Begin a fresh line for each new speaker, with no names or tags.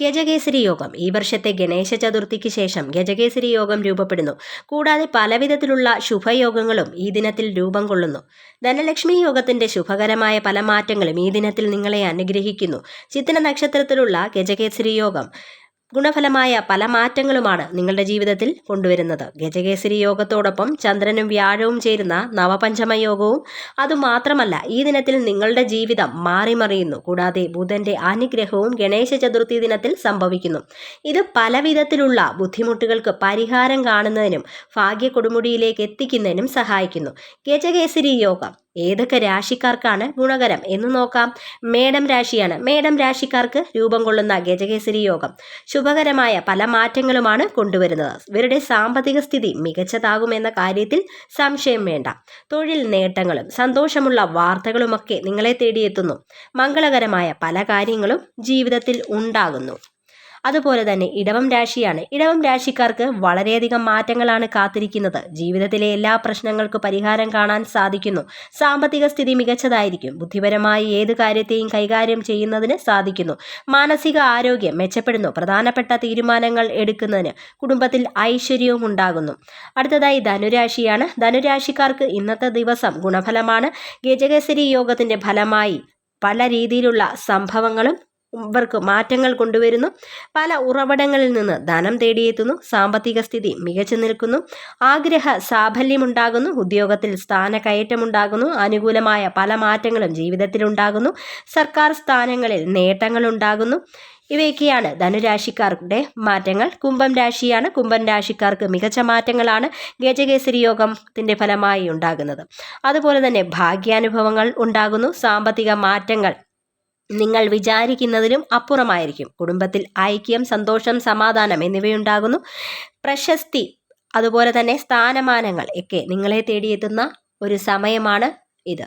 ഗജകേസരി യോഗം. ഈ വർഷത്തെ ഗണേശ ചതുർത്ഥിക്ക് ശേഷം ഗജകേസരി യോഗം രൂപപ്പെടുന്നു. കൂടാതെ പലവിധത്തിലുള്ള ശുഭയോഗങ്ങളും ഈ ദിനത്തിൽ രൂപം കൊള്ളുന്നു. ധനലക്ഷ്മി യോഗത്തിന്റെ ശുഭകരമായ പല മാറ്റങ്ങളും ഈ ദിനത്തിൽ നിങ്ങളെ അനുഗ്രഹിക്കുന്നു. ചിത്ര നക്ഷത്രത്തിലുള്ള ഗജകേസരി യോഗം. ഗുണഫലമായ പല മാറ്റങ്ങളുമാണ് നിങ്ങളുടെ ജീവിതത്തിൽ കൊണ്ടുവരുന്നത്. ഗജകേസരി യോഗത്തോടൊപ്പം ചന്ദ്രനും വ്യാഴവും ചേരുന്ന നവപഞ്ചമ യോഗവും അതുമാത്രമല്ല ഈ ദിനത്തിൽ നിങ്ങളുടെ ജീവിതം മാറിമറിയുന്നു. കൂടാതെ ബുധന്റെ അനുഗ്രഹവും ഗണേശ ചതുർത്ഥി ദിനത്തിൽ സംഭവിക്കുന്നു. ഇത് പലവിധത്തിലുള്ള ബുദ്ധിമുട്ടുകൾക്ക് പരിഹാരം കാണുന്നതിനും ഭാഗ്യ കൊടുമുടിയിലേക്ക് എത്തിക്കുന്നതിനും സഹായിക്കുന്നു. ഗജകേസരി യോഗം ഏതൊക്കെ രാശിക്കാർക്കാണ് ഗുണകരം എന്ന് നോക്കാം. മേടം രാശിയാണ്. മേടം രാശിക്കാർക്ക് രൂപം കൊള്ളുന്ന ഗജകേസരി യോഗം ശുഭകരമായ പല മാറ്റങ്ങളുമാണ് കൊണ്ടുവരുന്നത്. ഇവരുടെ സാമ്പത്തിക സ്ഥിതി മികച്ചതാകുമെന്ന കാര്യത്തിൽ സംശയം വേണ്ട. തൊഴിൽ നേട്ടങ്ങളും സന്തോഷമുള്ള വാർത്തകളുമൊക്കെ നിങ്ങളെ തേടിയെത്തുന്നു. മംഗളകരമായ പല കാര്യങ്ങളും ജീവിതത്തിൽ ഉണ്ടാകുന്നു. അതുപോലെ തന്നെ ഇടവം രാശിയാണ്. ഇടവം രാശിക്കാർക്ക് വളരെയധികം മാറ്റങ്ങളാണ് കാത്തിരിക്കുന്നത്. ജീവിതത്തിലെ എല്ലാ പ്രശ്നങ്ങൾക്കും പരിഹാരം കാണാൻ സാധിക്കുന്നു. സാമ്പത്തിക സ്ഥിതി മികച്ചതായിരിക്കും. ബുദ്ധിപരമായി ഏത് കാര്യത്തെയും കൈകാര്യം ചെയ്യുന്നതിന് സാധിക്കുന്നു. മാനസിക ആരോഗ്യം മെച്ചപ്പെടുന്നു. പ്രധാനപ്പെട്ട തീരുമാനങ്ങൾ എടുക്കുന്നതിന് കുടുംബത്തിൽ ഐശ്വര്യവും ഉണ്ടാകുന്നു. അടുത്തതായി ധനുരാശിയാണ്. ധനുരാശിക്കാർക്ക് ഇന്നത്തെ ദിവസം ഗുണഫലമാണ്. ഗജകേസരി യോഗത്തിന്റെ ഫലമായി പല രീതിയിലുള്ള സംഭവങ്ങളും ഇവർക്ക് മാറ്റങ്ങൾ കൊണ്ടുവരുന്നു. പല ഉറവിടങ്ങളിൽ നിന്ന് ധനം തേടിയെത്തുന്നു. സാമ്പത്തിക സ്ഥിതി മികച്ചു നിൽക്കുന്നു. ആഗ്രഹ സാഫല്യമുണ്ടാകുന്നു. ഉദ്യോഗത്തിൽ സ്ഥാനക്കയറ്റമുണ്ടാകുന്നു. അനുകൂലമായ പല മാറ്റങ്ങളും ജീവിതത്തിൽ ഉണ്ടാകുന്നു സർക്കാർ സ്ഥാനങ്ങളിൽ നേട്ടങ്ങൾ ഉണ്ടാകുന്നു ഇവയൊക്കെയാണ് ധനുരാശിക്കാരുടെ മാറ്റങ്ങൾ. കുംഭം രാശിയാണ്. കുംഭം രാശിക്കാർക്ക് മികച്ച മാറ്റങ്ങളാണ് ഗജകേസരി യോഗത്തിന്റെ ഫലമായി ഉണ്ടാകുന്നത്. അതുപോലെ തന്നെ ഭാഗ്യാനുഭവങ്ങൾ ഉണ്ടാകുന്നു. സാമ്പത്തിക മാറ്റങ്ങൾ നിങ്ങൾ വിചാരിക്കുന്നതിലും അപ്പുറമായിരിക്കും. കുടുംബത്തിൽ ഐക്യം സന്തോഷം സമാധാനം എന്നിവയുണ്ടാകുന്നു. പ്രശസ്തി അതുപോലെ തന്നെ സ്ഥാനമാനങ്ങൾ ഒക്കെ നിങ്ങളെ തേടിയെത്തുന്ന ഒരു സമയമാണ് ഇത്.